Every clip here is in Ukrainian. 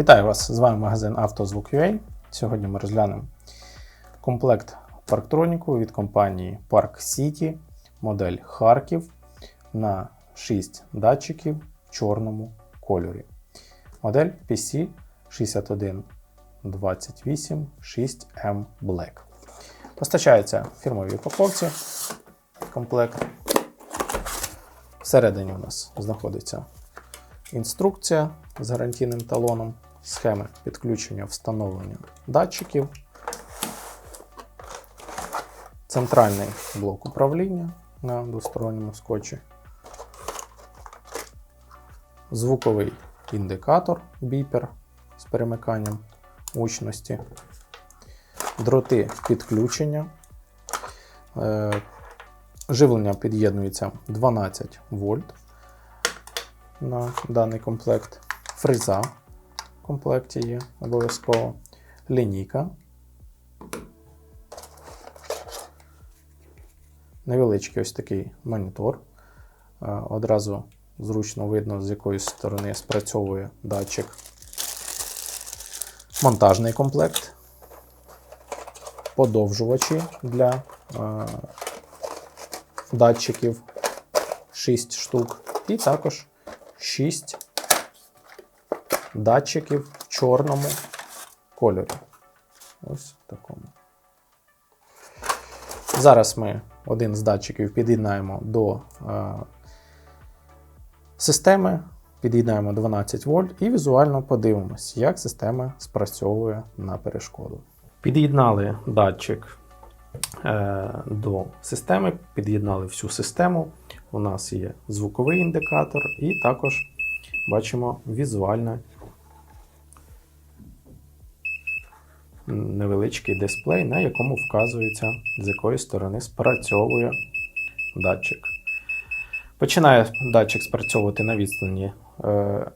Вітаю вас! З вами магазин «Автозвук.UA». Сьогодні ми розглянемо комплект парктроніку від компанії Park City, модель Харків на 6 датчиків в чорному кольорі. Модель PC 6128 6M Black. Постачається в фірмовій упаковці комплект. Всередині у нас знаходиться інструкція з гарантійним талоном, схеми підключення встановлення датчиків, центральний блок управління на двосторонньому скотчі, звуковий індикатор біпер з перемиканням гучності, дроти підключення. Е, Живлення під'єднується 12 вольт на даний комплект. Фреза в комплекті є обов'язково. Лінійка. Невеличкий ось такий монітор. Е, Одразу зручно видно, з якої сторони спрацьовує датчик. Монтажний комплект. Подовжувачі для е, датчиків 6 штук. І також 6 датчиків в чорному кольорі. Ось такому. Зараз ми один з датчиків під'єднаємо до е, системи, під'єднаємо 12 вольт і візуально подивимось, як система спрацьовує на перешкоду. Під'єднали датчик е, до системи, під'єднали всю систему. У нас є звуковий індикатор, і також бачимо візуально невеличкий дисплей, на якому вказується, з якої сторони спрацьовує датчик. Починає датчик спрацьовувати на відстані е,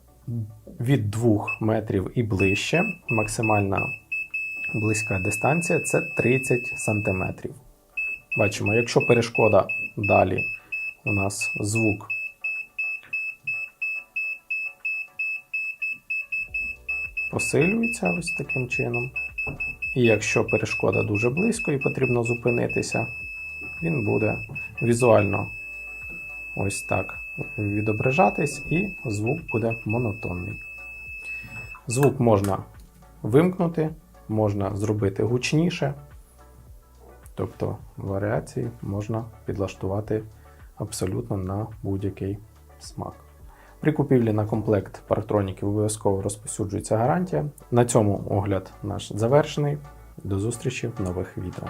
від 2 метрів і ближче. Максимальна близька дистанція це 30 см. Бачимо, якщо перешкода далі у нас звук посилюється ось таким чином. І якщо перешкода дуже близько і потрібно зупинитися, він буде візуально ось так відображатись, і звук буде монотонний. Звук можна вимкнути, можна зробити гучніше, тобто варіації можна підлаштувати абсолютно на будь-який смак. При купівлі на комплект парктроніків обов'язково розповсюджується гарантія. На цьому огляд наш завершений. До зустрічі в нових відео.